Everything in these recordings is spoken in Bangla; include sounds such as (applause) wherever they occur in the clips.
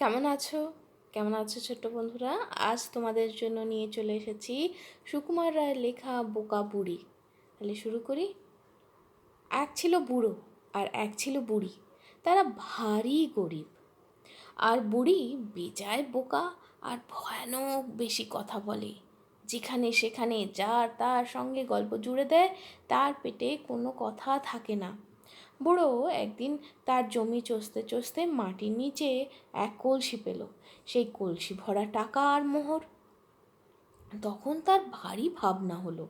কেমন আছো? কেমন আছো ছোট্ট বন্ধুরা? আজ তোমাদের জন্য নিয়ে চলে এসেছি সুকুমার রায়ের লেখা বোকা বুড়ি। তাহলে শুরু করি। এক ছিল বুড়ো আর এক ছিল বুড়ি। তারা ভারী গরিব। আর বুড়ি বেজায় বোকা আর ভয়ানক বেশি কথা বলে। যেখানে সেখানে যার তার সঙ্গে গল্প জুড়ে দেয়, তার পেটে কোনো কথা থাকে না। বুড়ো একদিন তার জমি চষতে চষতে মাটির নিচে এক কলসি পেল। সেই কলসি ভরা টাকা আর মোহর। তখন তার ভারী ভাবনা হলো,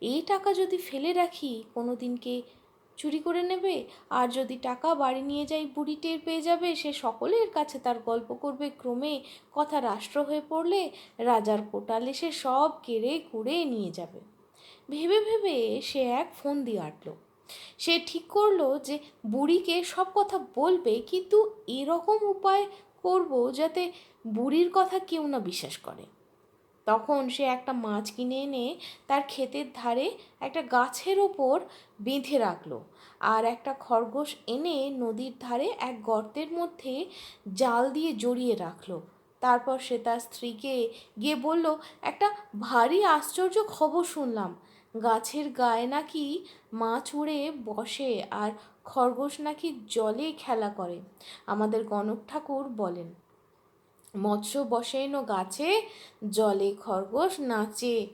এই টাকা যদি ফেলে রাখি কোনো দিনকে চুরি করে নেবে? আর যদি টাকা বাড়ি নিয়ে যাই, বুড়ি টের পেয়ে যাবে? সে সকলের কাছে তার গল্প করবে, ক্রমে কথা রাষ্ট্র হয়ে পড়লে রাজার কোটালে সে সব কেড়ে কুড়ে নিয়ে যাবে। ভেবে ভেবে সে এক ফোন দিয়ে আটলো। সে ঠিক করল যে বুড়িকে সব কথা বলবে, কিন্তু এরকম উপায় করব যাতে বুড়ির কথা কেউ না বিশ্বাস করে। তখন সে একটা মাছ কিনে এনে তার ক্ষেতের ধারে একটা গাছের ওপর বেঁধে রাখল আর একটা খরগোশ এনে নদীর ধারে এক গর্তের মধ্যে জাল দিয়ে জড়িয়ে রাখল। তারপর সে তার স্ত্রীকে গিয়ে বলল, একটা ভারী আশ্চর্য খবর শুনলাম। গাছের গায়ে নাকি মা উড়ে বসে আর খরগোশ নাকি জলে খেলা করে, আমাদের গণক ঠাকুর বলেন। মৎস্য বসেন গাছে জলে খরগোশ নাচে,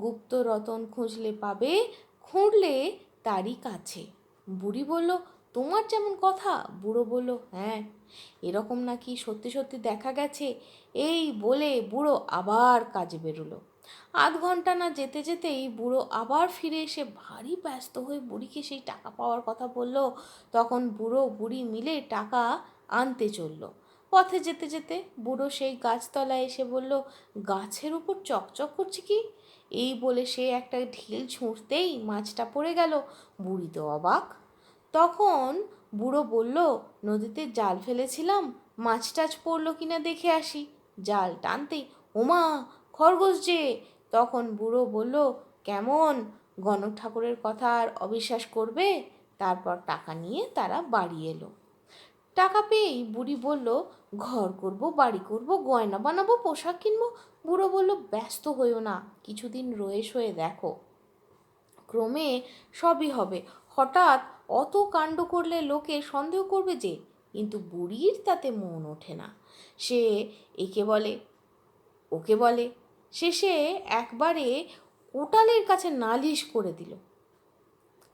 গুপ্ত রতন খুঁজলে পাবে, খুঁড়লে তারই কাছে। বুড়ি বলল তোমার যেমন কথা, বুড়ো বলল হ্যাঁ এরকম নাকি সত্যি সত্যি দেখা গেছে? এই বলে বুড়ো আবার কাজে বেরোলো। আধ ঘণ্টা না যেতে যেতেই বুড়ো আবার ফিরে এসে ভারী ব্যস্ত হয়ে বুড়িকে সেই টাকা পাওয়ার কথা বলল। তখন বুড়ো বুড়ি মিলে টাকা আনতে চলল। পথে যেতে যেতে বুড়ো সেই গাছতলায় এসে বলল, গাছের উপর চকচক করছে কি? এই বলে সে একটা ঢিল ছুঁড়তেই মাছটা পড়ে গেল। বুড়ি তো অবাক। তখন বুড়ো বলল, নদীতে জাল ফেলেছিলাম, মাছ টাছ পড়ল কিনা দেখে আসি। জাল টানতেই ওমা, খরগোশ যে। তখন বুড়ো বলল, কেমন? গণক ঠাকুরের কথা আর অবিশ্বাস করবে? তারপর টাকা নিয়ে তারা বাড়ি এলো। টাকা পেয়েই বুড়ি বলল, ঘর করব, বাড়ি করব, গয়না বানাবো, পোশাক কিনবো। বুড়ো বলল, ব্যস্ত হইও না, কিছুদিন রয়ে শয়ে দেখো। ক্রমে সবই হবে। হঠাৎ অত কাণ্ড করলে লোকে সন্দেহ করবে যে, কিন্তু বুড়ির তাতে মন ওঠে না। সে একে বলে, ওকে বলে, শেষে একবারে কোটালের কাছে নালিশ করে দিল।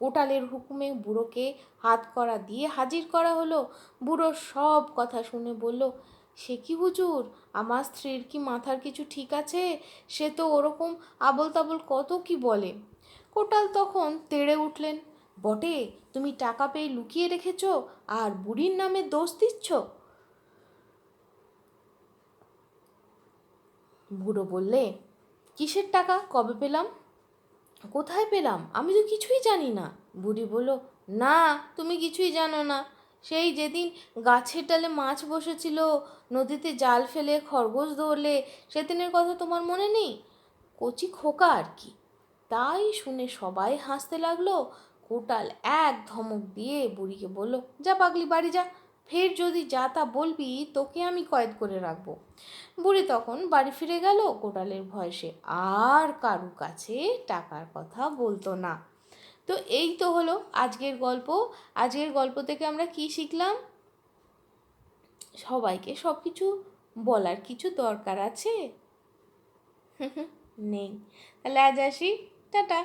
কোটালের হুকুমে বুড়োকে হাত করা দিয়ে হাজির করা হলো। বুড়ো সব কথা শুনে বলল, সে কি হুজুর? আমার স্ত্রীর কি মাথার কিছু ঠিক আছে? সে তো ওরকম আবল তাবল কত কি বলে? কোটাল তখন তেড়ে উঠলেন। বটে, তুমি টাকা পেয়ে লুকিয়ে রেখেছ আর বুড়ির নামে দোষ দিচ্ছ? বুড়ো বললে, কিসের টাকা, কবে পেলাম? কোথায় পেলাম? আমি তো কিছুই জানি না। বুড়ি বলল, না, তুমি কিছুই জানো না। সেই যেদিন গাছের ডালে মাছ বসেছিল, নদীতে জাল ফেলে খরগোশ ধরলে, সেদিনের কথা তোমার মনে নেই? কচি খোকা আর কি। তাই শুনে সবাই হাসতে লাগল। কোটাল এক ধমক দিয়ে বুড়িকে বলল, যা পাগলি, বাড়ি যা। ফের যদি যা তা বলবি, তোকে আমি কয়েদ করে রাখব। বুড়ি তখন বাড়ি ফিরে গেল কোটালের ভয়সে। আর কারু কাছে টাকার কথা বলতো না। তো এই তো হলো আজকের গল্প। আজকের গল্প থেকে আমরা কি শিখলাম? সবাইকে সব কিছু বলার কিছু দরকার আছে? (laughs) নেই। তাহলে আজ আসি। টাটা।